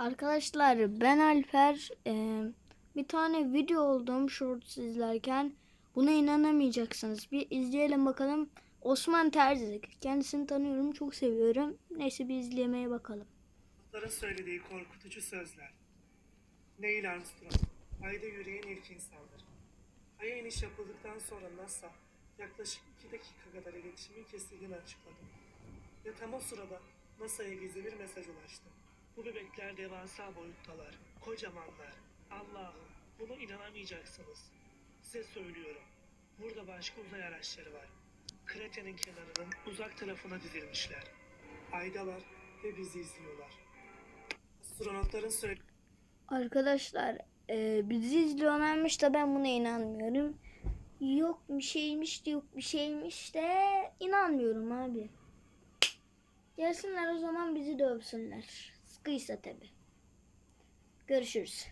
Arkadaşlar ben Alper. Ee, bir tane video oldum shorts izlerken. Buna inanamayacaksınız. Bir izleyelim bakalım. Osman Terzi. Kendisini tanıyorum. Çok seviyorum. Neyse bir izlemeye bakalım. Söylediği korkutucu sözler. Neil Armstrong, Ayda yürüyen ilk insandır. Ay'a iniş yapıldıktan sonra NASA, yaklaşık 2 dakika kadar iletişimin kesildiğini açıkladı. Ve tam o sırada NASA'ya gizli bir mesaj ulaştı. Bu bebekler devasa boyuttalar, kocamanlar. Allah'ım, bunu inanamayacaksınız. Size söylüyorum. Burada başka uzay araçları var. Kraterin kenarının uzak tarafına dizilmişler. Aydalar ve bizi izliyorlar. Astronotların söylediği Arkadaşlar e, bizi izliyorlarmış da ben buna inanmıyorum. Yok bir şeymiş de yok bir şeymiş de inanmıyorum abi. Gelsinler o zaman bizi dövsünler. Sıkıysa tabi. Görüşürüz.